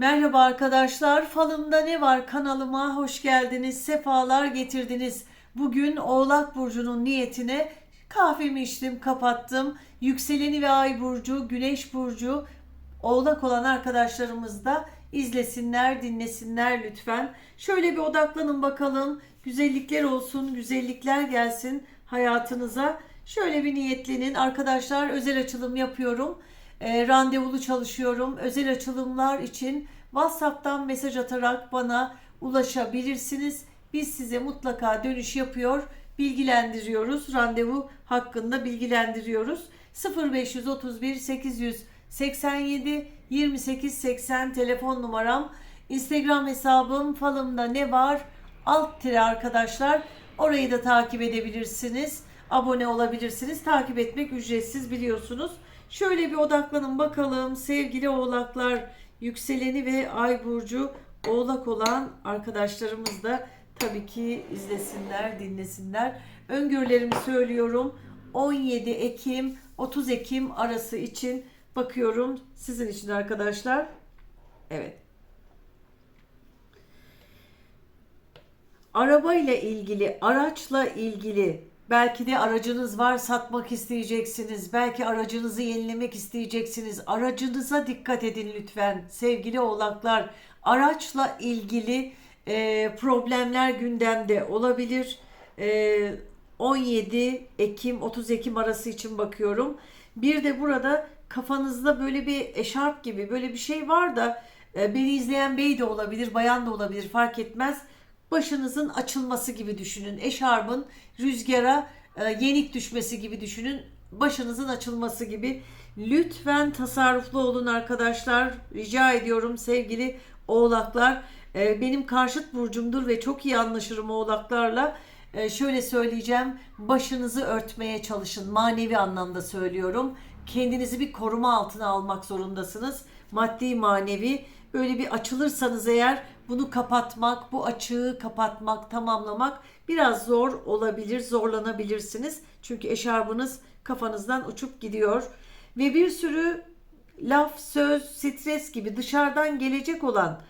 Merhaba arkadaşlar. Falımda ne var kanalıma hoş geldiniz. Sefalar getirdiniz. Bugün Oğlak Burcu'nun niyetine kahvemi içtim, kapattım. Yükseleni ve Ay Burcu, Güneş Burcu, Oğlak olan arkadaşlarımız da izlesinler, dinlesinler lütfen. Şöyle bir odaklanın bakalım. Güzellikler olsun, güzellikler gelsin hayatınıza. Şöyle bir niyetlenin. Arkadaşlar özel açılım yapıyorum. E, randevulu çalışıyorum. Özel açılımlar için WhatsApp'tan mesaj atarak bana ulaşabilirsiniz. Biz size mutlaka dönüş yapıyor, bilgilendiriyoruz. Randevu hakkında bilgilendiriyoruz. 0531 887 28 80 telefon numaram. Instagram hesabım falımda ne var? Alt tire arkadaşlar. Orayı da takip edebilirsiniz. Abone olabilirsiniz. Takip etmek ücretsiz biliyorsunuz. Şöyle bir odaklanın bakalım sevgili oğlaklar, yükseleni ve ay burcu oğlak olan arkadaşlarımız da tabii ki izlesinler, dinlesinler. Öngörülerimi söylüyorum. 17 Ekim 30 Ekim arası için bakıyorum sizin için arkadaşlar. Evet. Araba ile ilgili, araçla ilgili belki de aracınız var satmak isteyeceksiniz. Belki aracınızı yenilemek isteyeceksiniz. Aracınıza dikkat edin lütfen sevgili oğlaklar. Araçla ilgili e, problemler gündemde olabilir. E, 17 Ekim 30 Ekim arası için bakıyorum. Bir de burada kafanızda böyle bir eşarp gibi böyle bir şey var da e, beni izleyen bey de olabilir, bayan da olabilir fark etmez başınızın açılması gibi düşünün. Eşarbın rüzgara e, yenik düşmesi gibi düşünün. Başınızın açılması gibi. Lütfen tasarruflu olun arkadaşlar. Rica ediyorum sevgili oğlaklar. E, benim karşıt burcumdur ve çok iyi anlaşırım oğlaklarla. E, şöyle söyleyeceğim. Başınızı örtmeye çalışın. Manevi anlamda söylüyorum. Kendinizi bir koruma altına almak zorundasınız. Maddi manevi böyle bir açılırsanız eğer bunu kapatmak, bu açığı kapatmak, tamamlamak biraz zor olabilir, zorlanabilirsiniz. Çünkü eşarbınız kafanızdan uçup gidiyor. Ve bir sürü laf, söz, stres gibi dışarıdan gelecek olan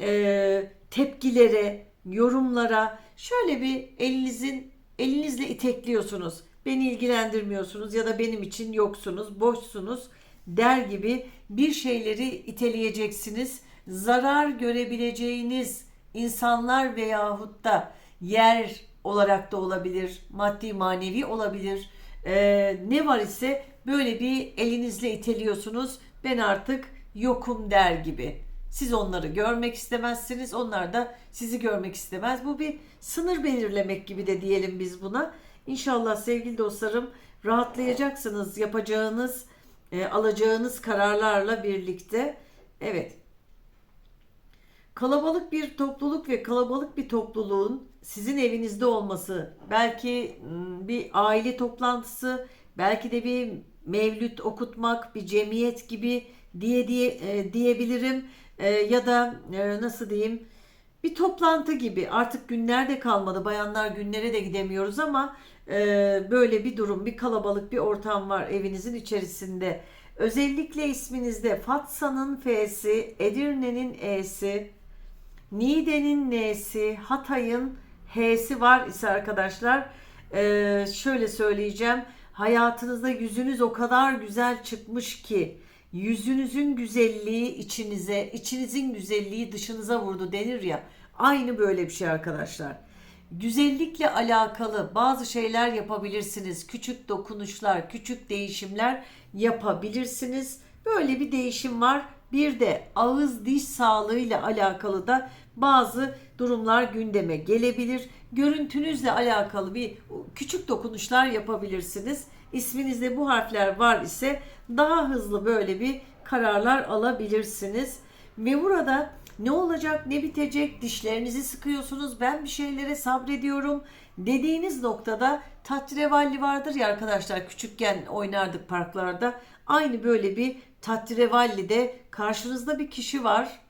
e, tepkilere, yorumlara şöyle bir elinizin elinizle itekliyorsunuz. Beni ilgilendirmiyorsunuz ya da benim için yoksunuz, boşsunuz der gibi bir şeyleri iteleyeceksiniz. Zarar görebileceğiniz insanlar veyahut da yer olarak da olabilir, maddi manevi olabilir. Ee, ne var ise böyle bir elinizle iteliyorsunuz. Ben artık yokum der gibi. Siz onları görmek istemezsiniz, onlar da sizi görmek istemez. Bu bir sınır belirlemek gibi de diyelim biz buna. İnşallah sevgili dostlarım rahatlayacaksınız yapacağınız, e, alacağınız kararlarla birlikte. Evet. Kalabalık bir topluluk ve kalabalık bir topluluğun sizin evinizde olması, belki bir aile toplantısı, belki de bir mevlüt okutmak, bir cemiyet gibi diye diye e, diyebilirim. E, ya da e, nasıl diyeyim bir toplantı gibi. Artık günler de kalmadı. Bayanlar günlere de gidemiyoruz ama e, böyle bir durum bir kalabalık bir ortam var evinizin içerisinde. Özellikle isminizde Fatsa'nın F'si Edirne'nin E'si Niğde'nin N'si Hatay'ın H'si var ise arkadaşlar e, şöyle söyleyeceğim hayatınızda yüzünüz o kadar güzel çıkmış ki yüzünüzün güzelliği içinize, içinizin güzelliği dışınıza vurdu denir ya. Aynı böyle bir şey arkadaşlar. Güzellikle alakalı bazı şeyler yapabilirsiniz. Küçük dokunuşlar, küçük değişimler yapabilirsiniz. Böyle bir değişim var. Bir de ağız diş sağlığıyla alakalı da bazı durumlar gündeme gelebilir. Görüntünüzle alakalı bir küçük dokunuşlar yapabilirsiniz. İsminizde bu harfler var ise daha hızlı böyle bir kararlar alabilirsiniz. Ve burada ne olacak ne bitecek dişlerinizi sıkıyorsunuz ben bir şeylere sabrediyorum dediğiniz noktada tatrevalli vardır ya arkadaşlar küçükken oynardık parklarda aynı böyle bir tatrevalli de karşınızda bir kişi var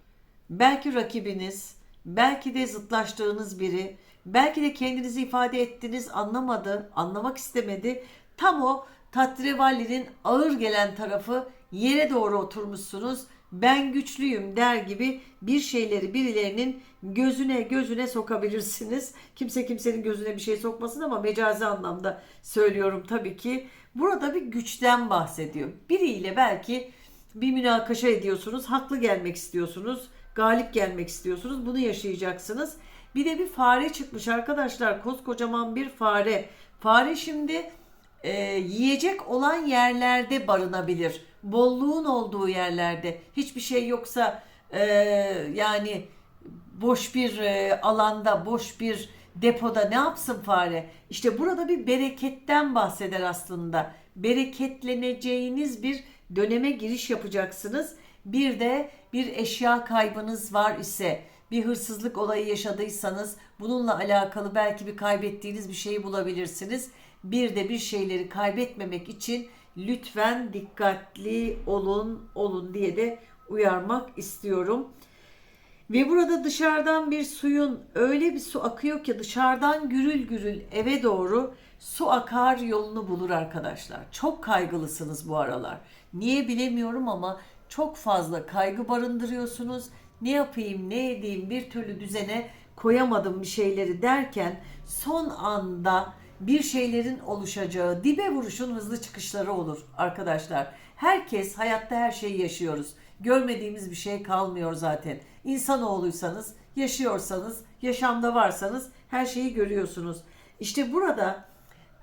belki rakibiniz belki de zıtlaştığınız biri belki de kendinizi ifade ettiniz anlamadı anlamak istemedi tam o Tatrevali'nin ağır gelen tarafı yere doğru oturmuşsunuz ben güçlüyüm der gibi bir şeyleri birilerinin gözüne gözüne sokabilirsiniz. Kimse kimsenin gözüne bir şey sokmasın ama mecazi anlamda söylüyorum tabii ki. Burada bir güçten bahsediyor. Biriyle belki bir münakaşa ediyorsunuz, haklı gelmek istiyorsunuz, galip gelmek istiyorsunuz. Bunu yaşayacaksınız. Bir de bir fare çıkmış arkadaşlar. Koskocaman bir fare. Fare şimdi e, yiyecek olan yerlerde barınabilir. Bolluğun olduğu yerlerde. Hiçbir şey yoksa e, yani boş bir e, alanda, boş bir depoda ne yapsın fare? İşte burada bir bereketten bahseder aslında. Bereketleneceğiniz bir döneme giriş yapacaksınız. Bir de bir eşya kaybınız var ise, bir hırsızlık olayı yaşadıysanız bununla alakalı belki bir kaybettiğiniz bir şeyi bulabilirsiniz. Bir de bir şeyleri kaybetmemek için lütfen dikkatli olun, olun diye de uyarmak istiyorum. Ve burada dışarıdan bir suyun öyle bir su akıyor ki dışarıdan gürül gürül eve doğru su akar yolunu bulur arkadaşlar. Çok kaygılısınız bu aralar. Niye bilemiyorum ama çok fazla kaygı barındırıyorsunuz. Ne yapayım, ne edeyim bir türlü düzene koyamadım bir şeyleri derken son anda bir şeylerin oluşacağı, dibe vuruşun hızlı çıkışları olur arkadaşlar. Herkes hayatta her şeyi yaşıyoruz. Görmediğimiz bir şey kalmıyor zaten. İnsanoğluysanız, yaşıyorsanız, yaşamda varsanız her şeyi görüyorsunuz. İşte burada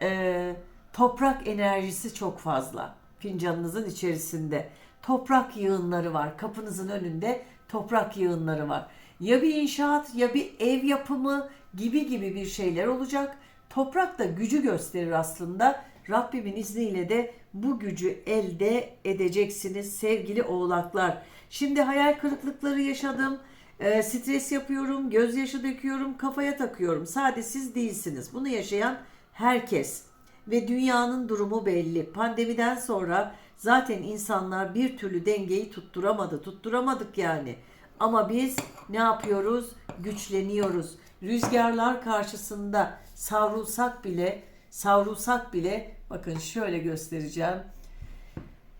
e, toprak enerjisi çok fazla fincanınızın içerisinde. Toprak yığınları var. Kapınızın önünde toprak yığınları var. Ya bir inşaat ya bir ev yapımı gibi gibi bir şeyler olacak. Toprak da gücü gösterir aslında. Rabbimin izniyle de bu gücü elde edeceksiniz sevgili oğlaklar. Şimdi hayal kırıklıkları yaşadım. e, stres yapıyorum, gözyaşı döküyorum, kafaya takıyorum. Sadece siz değilsiniz. Bunu yaşayan herkes. Ve dünyanın durumu belli. Pandemiden sonra zaten insanlar bir türlü dengeyi tutturamadı. Tutturamadık yani. Ama biz ne yapıyoruz? Güçleniyoruz. Rüzgarlar karşısında savrulsak bile, savrulsak bile bakın şöyle göstereceğim.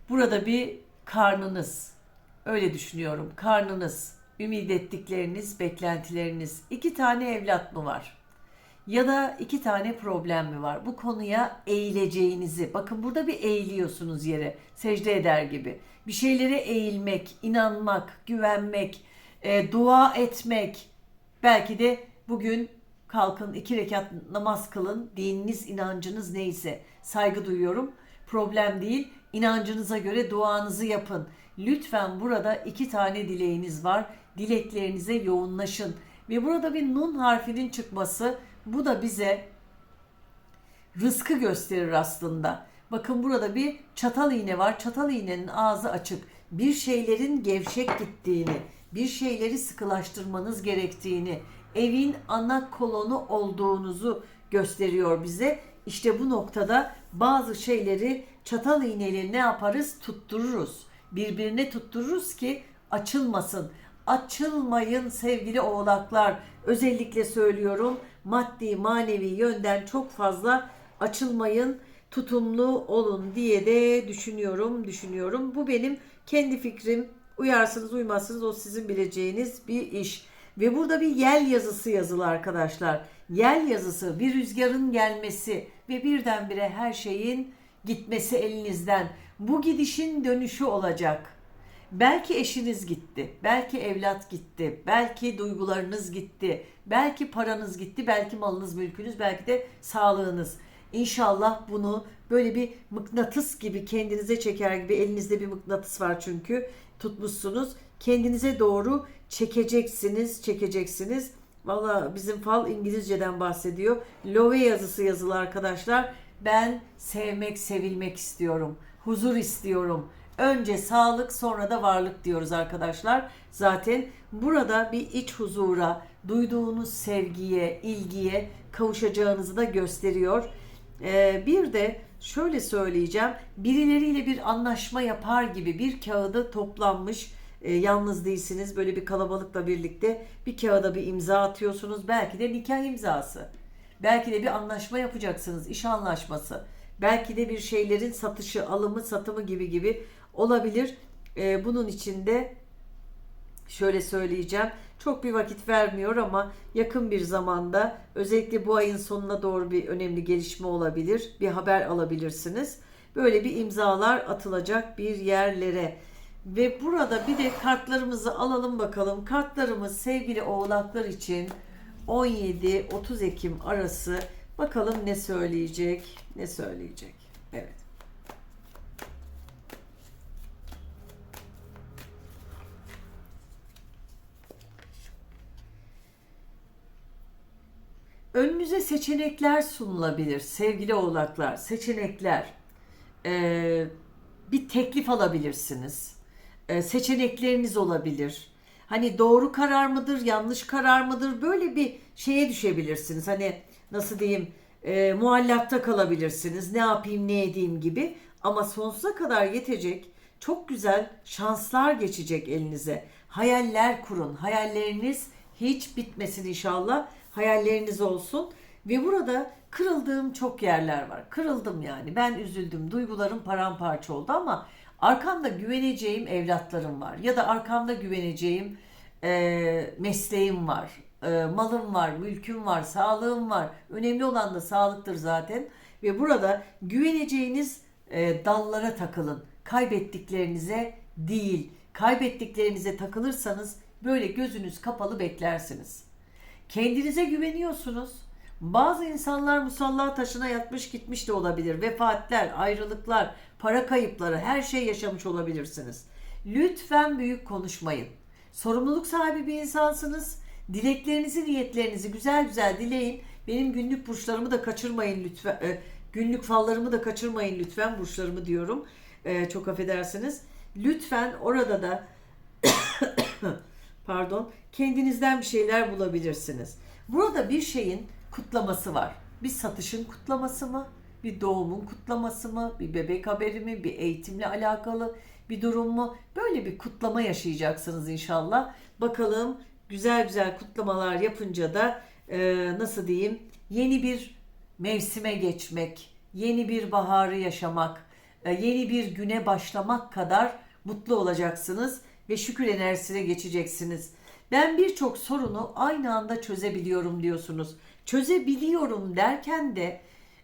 Burada bir karnınız. Öyle düşünüyorum. Karnınız, ümit ettikleriniz, beklentileriniz. iki tane evlat mı var? Ya da iki tane problem mi var? Bu konuya eğileceğinizi. Bakın burada bir eğiliyorsunuz yere. Secde eder gibi. Bir şeylere eğilmek, inanmak, güvenmek, e, dua etmek. Belki de bugün kalkın iki rekat namaz kılın. Dininiz, inancınız neyse. Saygı duyuyorum. Problem değil. İnancınıza göre duanızı yapın. Lütfen burada iki tane dileğiniz var. Dileklerinize yoğunlaşın. Ve burada bir nun harfinin çıkması bu da bize rızkı gösterir aslında. Bakın burada bir çatal iğne var. Çatal iğnenin ağzı açık. Bir şeylerin gevşek gittiğini, bir şeyleri sıkılaştırmanız gerektiğini, evin ana kolonu olduğunuzu gösteriyor bize. İşte bu noktada bazı şeyleri çatal iğneyle ne yaparız? Tuttururuz. Birbirine tuttururuz ki açılmasın. Açılmayın sevgili oğlaklar. Özellikle söylüyorum maddi manevi yönden çok fazla açılmayın. Tutumlu olun diye de düşünüyorum, düşünüyorum. Bu benim kendi fikrim. Uyarsınız uymazsınız o sizin bileceğiniz bir iş. Ve burada bir yel yazısı yazılı arkadaşlar. Yel yazısı bir rüzgarın gelmesi ve birdenbire her şeyin gitmesi elinizden. Bu gidişin dönüşü olacak. Belki eşiniz gitti, belki evlat gitti, belki duygularınız gitti, belki paranız gitti, belki malınız, mülkünüz, belki de sağlığınız. İnşallah bunu böyle bir mıknatıs gibi kendinize çeker gibi elinizde bir mıknatıs var çünkü tutmuşsunuz. Kendinize doğru çekeceksiniz, çekeceksiniz. Valla bizim fal İngilizceden bahsediyor. Love yazısı yazılı arkadaşlar. Ben sevmek, sevilmek istiyorum. Huzur istiyorum. Önce sağlık sonra da varlık diyoruz arkadaşlar. Zaten burada bir iç huzura, duyduğunuz sevgiye, ilgiye kavuşacağınızı da gösteriyor. Ee, bir de şöyle söyleyeceğim. Birileriyle bir anlaşma yapar gibi bir kağıda toplanmış e, yalnız değilsiniz. Böyle bir kalabalıkla birlikte bir kağıda bir imza atıyorsunuz. Belki de nikah imzası. Belki de bir anlaşma yapacaksınız. iş anlaşması. Belki de bir şeylerin satışı, alımı, satımı gibi gibi olabilir. E, bunun içinde şöyle söyleyeceğim. Çok bir vakit vermiyor ama yakın bir zamanda özellikle bu ayın sonuna doğru bir önemli gelişme olabilir. Bir haber alabilirsiniz. Böyle bir imzalar atılacak bir yerlere. Ve burada bir de kartlarımızı alalım bakalım. Kartlarımız sevgili oğlaklar için 17-30 Ekim arası bakalım ne söyleyecek, ne söyleyecek. Evet. Önünüze seçenekler sunulabilir sevgili oğlaklar. Seçenekler. Ee, bir teklif alabilirsiniz. Ee, seçenekleriniz olabilir. Hani doğru karar mıdır, yanlış karar mıdır? Böyle bir şeye düşebilirsiniz. Hani nasıl diyeyim, e, muallakta kalabilirsiniz. Ne yapayım, ne edeyim gibi. Ama sonsuza kadar yetecek çok güzel şanslar geçecek elinize. Hayaller kurun. Hayalleriniz hiç bitmesin inşallah. Hayalleriniz olsun. Ve burada kırıldığım çok yerler var. Kırıldım yani. Ben üzüldüm. Duygularım paramparça oldu ama arkamda güveneceğim evlatlarım var. Ya da arkamda güveneceğim e, mesleğim var. E, malım var, mülküm var, sağlığım var. Önemli olan da sağlıktır zaten. Ve burada güveneceğiniz e, dallara takılın. Kaybettiklerinize değil. Kaybettiklerinize takılırsanız böyle gözünüz kapalı beklersiniz. Kendinize güveniyorsunuz. Bazı insanlar musalla taşına yatmış gitmiş de olabilir. Vefatler, ayrılıklar, para kayıpları her şey yaşamış olabilirsiniz. Lütfen büyük konuşmayın. Sorumluluk sahibi bir insansınız. Dileklerinizi, niyetlerinizi güzel güzel dileyin. Benim günlük burçlarımı da kaçırmayın lütfen. E, günlük fallarımı da kaçırmayın lütfen. Burçlarımı diyorum. E, çok affedersiniz. Lütfen orada da pardon kendinizden bir şeyler bulabilirsiniz. Burada bir şeyin kutlaması var. Bir satışın kutlaması mı? Bir doğumun kutlaması mı? Bir bebek haberi mi? Bir eğitimle alakalı bir durum mu? Böyle bir kutlama yaşayacaksınız inşallah. Bakalım güzel güzel kutlamalar yapınca da e, nasıl diyeyim yeni bir mevsime geçmek, yeni bir baharı yaşamak, e, yeni bir güne başlamak kadar mutlu olacaksınız ve şükür enerjisine geçeceksiniz. Ben birçok sorunu aynı anda çözebiliyorum diyorsunuz. Çözebiliyorum derken de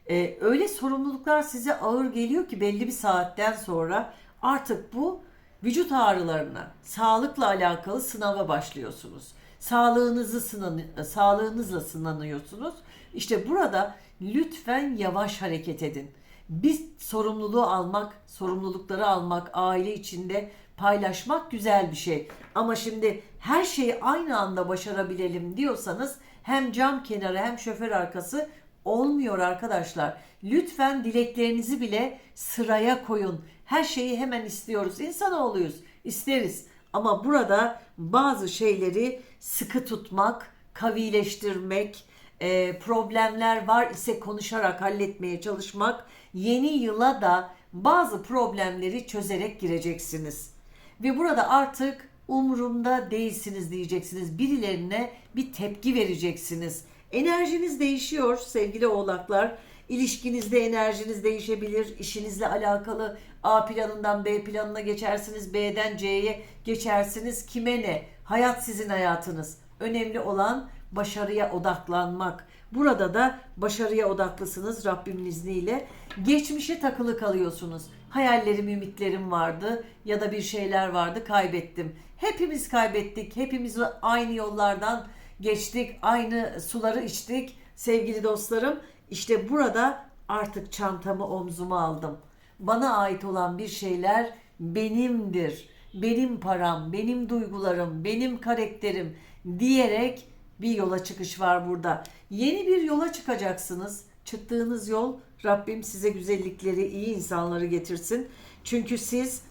e, öyle sorumluluklar size ağır geliyor ki belli bir saatten sonra artık bu vücut ağrılarına, sağlıkla alakalı sınava başlıyorsunuz. Sağlığınızı sınan, sağlığınızla sınanıyorsunuz. İşte burada lütfen yavaş hareket edin. Bir sorumluluğu almak, sorumlulukları almak, aile içinde paylaşmak güzel bir şey. Ama şimdi her şeyi aynı anda başarabilelim diyorsanız hem cam kenarı hem şoför arkası olmuyor arkadaşlar. Lütfen dileklerinizi bile sıraya koyun. Her şeyi hemen istiyoruz. İnsanoğluyuz. isteriz. Ama burada bazı şeyleri sıkı tutmak, kavileştirmek, e, problemler var ise konuşarak halletmeye çalışmak, yeni yıla da bazı problemleri çözerek gireceksiniz. Ve burada artık umurumda değilsiniz diyeceksiniz. Birilerine bir tepki vereceksiniz. Enerjiniz değişiyor sevgili oğlaklar. İlişkinizde enerjiniz değişebilir. İşinizle alakalı A planından B planına geçersiniz. B'den C'ye geçersiniz. Kime ne? Hayat sizin hayatınız. Önemli olan başarıya odaklanmak. Burada da başarıya odaklısınız Rabbimin izniyle. Geçmişe takılı kalıyorsunuz. Hayallerim, ümitlerim vardı ya da bir şeyler vardı kaybettim. Hepimiz kaybettik. Hepimiz aynı yollardan geçtik. Aynı suları içtik sevgili dostlarım. İşte burada artık çantamı omzuma aldım. Bana ait olan bir şeyler benimdir. Benim param, benim duygularım, benim karakterim diyerek bir yola çıkış var burada. Yeni bir yola çıkacaksınız. Çıktığınız yol Rabbim size güzellikleri, iyi insanları getirsin. Çünkü siz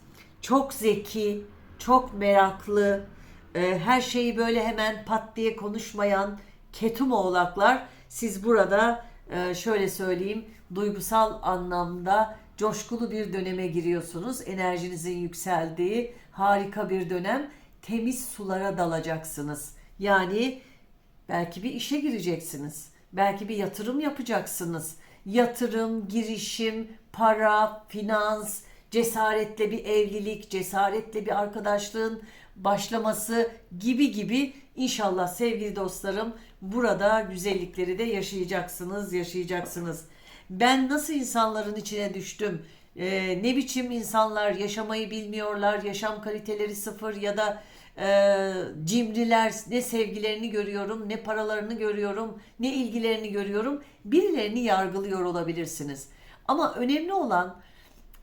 çok zeki, çok meraklı, e, her şeyi böyle hemen pat diye konuşmayan ketum oğlaklar siz burada e, şöyle söyleyeyim duygusal anlamda coşkulu bir döneme giriyorsunuz. Enerjinizin yükseldiği harika bir dönem. Temiz sulara dalacaksınız. Yani belki bir işe gireceksiniz. Belki bir yatırım yapacaksınız. Yatırım, girişim, para, finans, cesaretle bir evlilik, cesaretle bir arkadaşlığın başlaması gibi gibi inşallah sevgili dostlarım burada güzellikleri de yaşayacaksınız, yaşayacaksınız. Ben nasıl insanların içine düştüm? Ee, ne biçim insanlar yaşamayı bilmiyorlar, yaşam kaliteleri sıfır ya da e, cimriler ne sevgilerini görüyorum, ne paralarını görüyorum, ne ilgilerini görüyorum. Birilerini yargılıyor olabilirsiniz. Ama önemli olan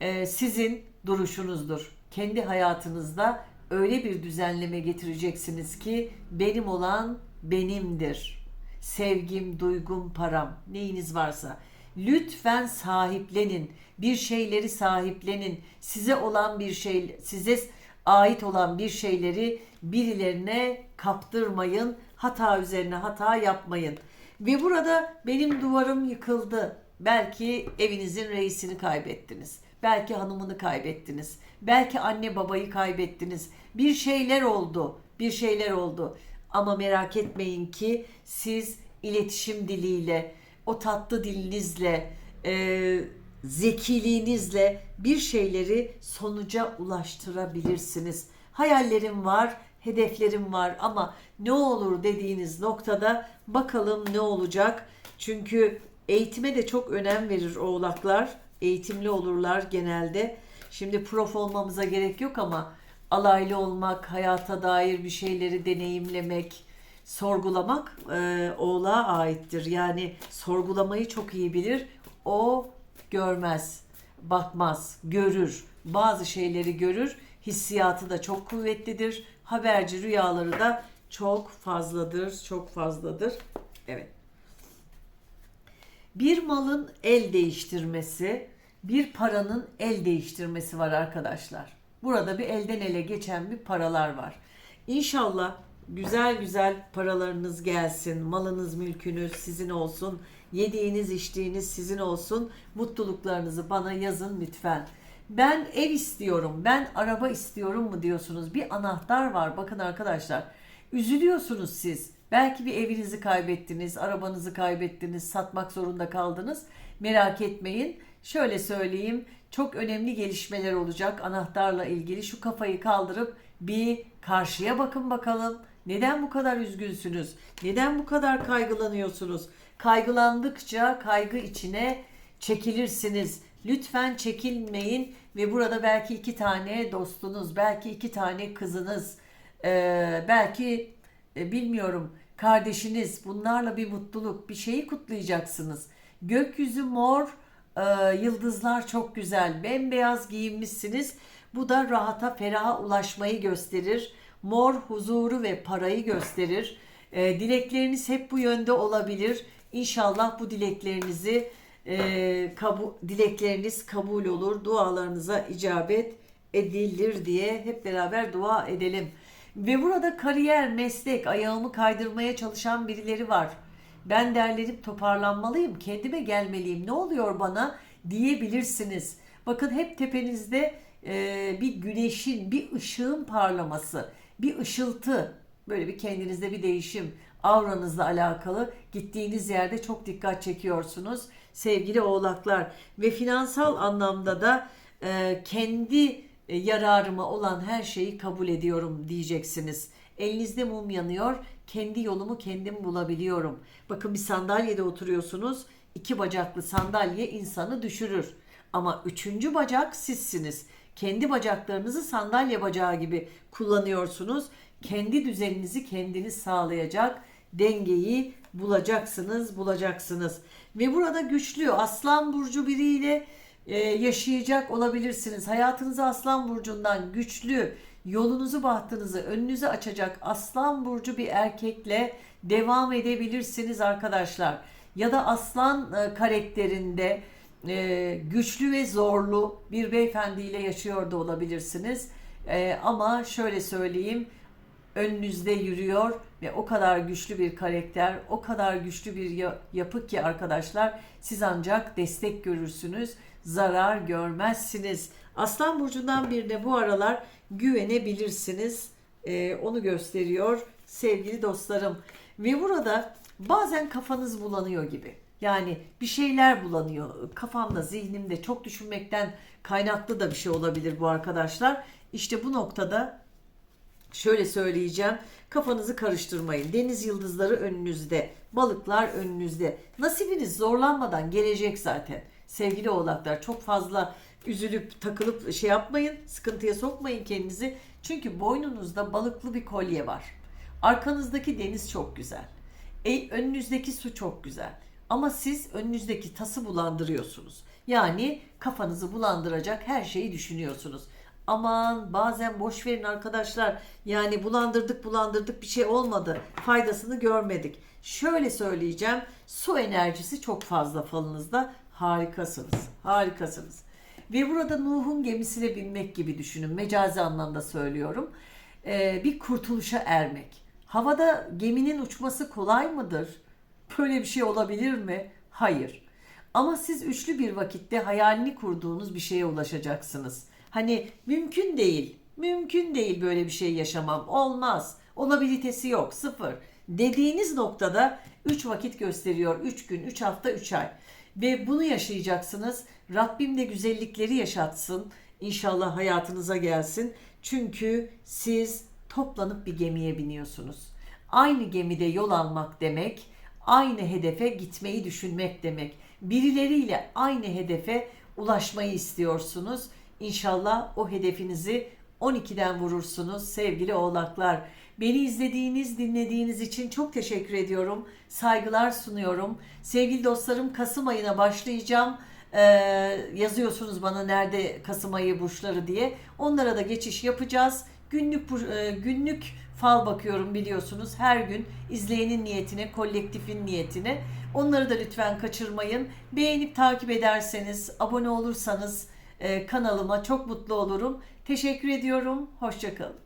e, sizin duruşunuzdur. Kendi hayatınızda öyle bir düzenleme getireceksiniz ki benim olan benimdir. Sevgim, duygum, param, neyiniz varsa. Lütfen sahiplenin. Bir şeyleri sahiplenin. Size olan bir şey, size ait olan bir şeyleri birilerine kaptırmayın. Hata üzerine hata yapmayın. Ve burada benim duvarım yıkıldı. Belki evinizin reisini kaybettiniz. Belki hanımını kaybettiniz. Belki anne babayı kaybettiniz. Bir şeyler oldu. Bir şeyler oldu. Ama merak etmeyin ki siz iletişim diliyle, o tatlı dilinizle, e, zekiliğinizle bir şeyleri sonuca ulaştırabilirsiniz. Hayallerim var, hedeflerim var ama ne olur dediğiniz noktada bakalım ne olacak. Çünkü eğitime de çok önem verir oğlaklar. Eğitimli olurlar genelde. Şimdi prof olmamıza gerek yok ama alaylı olmak, hayata dair bir şeyleri deneyimlemek, sorgulamak e, oğlağa aittir. Yani sorgulamayı çok iyi bilir. O görmez, bakmaz, görür. Bazı şeyleri görür. Hissiyatı da çok kuvvetlidir. Haberci rüyaları da çok fazladır, çok fazladır. Evet. Bir malın el değiştirmesi, bir paranın el değiştirmesi var arkadaşlar. Burada bir elden ele geçen bir paralar var. İnşallah güzel güzel paralarınız gelsin, malınız, mülkünüz sizin olsun, yediğiniz, içtiğiniz sizin olsun. Mutluluklarınızı bana yazın lütfen. Ben ev istiyorum, ben araba istiyorum mu diyorsunuz. Bir anahtar var bakın arkadaşlar. Üzülüyorsunuz siz. Belki bir evinizi kaybettiniz, arabanızı kaybettiniz, satmak zorunda kaldınız. Merak etmeyin. Şöyle söyleyeyim, çok önemli gelişmeler olacak anahtarla ilgili. Şu kafayı kaldırıp bir karşıya bakın bakalım. Neden bu kadar üzgünsünüz? Neden bu kadar kaygılanıyorsunuz? Kaygılandıkça kaygı içine çekilirsiniz. Lütfen çekilmeyin ve burada belki iki tane dostunuz, belki iki tane kızınız, eee, belki e, bilmiyorum kardeşiniz bunlarla bir mutluluk, bir şeyi kutlayacaksınız. Gökyüzü mor, e, yıldızlar çok güzel, bembeyaz giyinmişsiniz. Bu da rahata, feraha ulaşmayı gösterir. Mor huzuru ve parayı gösterir. E, dilekleriniz hep bu yönde olabilir. İnşallah bu dileklerinizi e, kabu, dilekleriniz kabul olur. Dualarınıza icabet edilir diye hep beraber dua edelim. Ve burada kariyer, meslek, ayağımı kaydırmaya çalışan birileri var. Ben derlenip toparlanmalıyım, kendime gelmeliyim, ne oluyor bana diyebilirsiniz. Bakın hep tepenizde e, bir güneşin, bir ışığın parlaması, bir ışıltı, böyle bir kendinizde bir değişim, auranızla alakalı gittiğiniz yerde çok dikkat çekiyorsunuz sevgili oğlaklar. Ve finansal anlamda da e, kendi e, yararıma olan her şeyi kabul ediyorum diyeceksiniz. Elinizde mum yanıyor. Kendi yolumu kendim bulabiliyorum. Bakın bir sandalyede oturuyorsunuz. İki bacaklı sandalye insanı düşürür. Ama üçüncü bacak sizsiniz. Kendi bacaklarınızı sandalye bacağı gibi kullanıyorsunuz. Kendi düzeninizi kendiniz sağlayacak dengeyi bulacaksınız, bulacaksınız. Ve burada güçlü Aslan burcu biriyle e, yaşayacak olabilirsiniz. Hayatınızı Aslan burcundan güçlü, yolunuzu, bahtınızı önünüze açacak Aslan burcu bir erkekle devam edebilirsiniz arkadaşlar. Ya da Aslan e, karakterinde e, güçlü ve zorlu bir beyefendiyle yaşıyor da olabilirsiniz. E, ama şöyle söyleyeyim, önünüzde yürüyor ve o kadar güçlü bir karakter, o kadar güçlü bir ya- yapı ki arkadaşlar siz ancak destek görürsünüz, zarar görmezsiniz. Aslan burcundan birine bu aralar güvenebilirsiniz. Ee, onu gösteriyor sevgili dostlarım. Ve burada bazen kafanız bulanıyor gibi. Yani bir şeyler bulanıyor. Kafamda, zihnimde çok düşünmekten kaynaklı da bir şey olabilir bu arkadaşlar. İşte bu noktada Şöyle söyleyeceğim. Kafanızı karıştırmayın. Deniz yıldızları önünüzde. Balıklar önünüzde. Nasibiniz zorlanmadan gelecek zaten. Sevgili oğlaklar çok fazla üzülüp takılıp şey yapmayın. Sıkıntıya sokmayın kendinizi. Çünkü boynunuzda balıklı bir kolye var. Arkanızdaki deniz çok güzel. E, önünüzdeki su çok güzel. Ama siz önünüzdeki tası bulandırıyorsunuz. Yani kafanızı bulandıracak her şeyi düşünüyorsunuz. Aman bazen boş verin arkadaşlar. Yani bulandırdık bulandırdık bir şey olmadı. Faydasını görmedik. Şöyle söyleyeceğim. Su enerjisi çok fazla falınızda. Harikasınız. Harikasınız. Ve burada Nuh'un gemisine binmek gibi düşünün. Mecazi anlamda söylüyorum. Ee, bir kurtuluşa ermek. Havada geminin uçması kolay mıdır? Böyle bir şey olabilir mi? Hayır. Ama siz üçlü bir vakitte hayalini kurduğunuz bir şeye ulaşacaksınız. Hani mümkün değil. Mümkün değil böyle bir şey yaşamam. Olmaz. Olabilitesi yok. Sıfır. Dediğiniz noktada 3 vakit gösteriyor. 3 gün, 3 hafta, 3 ay. Ve bunu yaşayacaksınız. Rabbim de güzellikleri yaşatsın. İnşallah hayatınıza gelsin. Çünkü siz toplanıp bir gemiye biniyorsunuz. Aynı gemide yol almak demek, aynı hedefe gitmeyi düşünmek demek. Birileriyle aynı hedefe ulaşmayı istiyorsunuz. İnşallah o hedefinizi 12'den vurursunuz sevgili oğlaklar. Beni izlediğiniz, dinlediğiniz için çok teşekkür ediyorum. Saygılar sunuyorum. Sevgili dostlarım Kasım ayına başlayacağım. Ee, yazıyorsunuz bana nerede Kasım ayı burçları diye. Onlara da geçiş yapacağız. Günlük e, günlük fal bakıyorum biliyorsunuz. Her gün izleyenin niyetine, kolektifin niyetine. Onları da lütfen kaçırmayın. Beğenip takip ederseniz, abone olursanız kanalıma çok mutlu olurum. Teşekkür ediyorum. Hoşçakalın.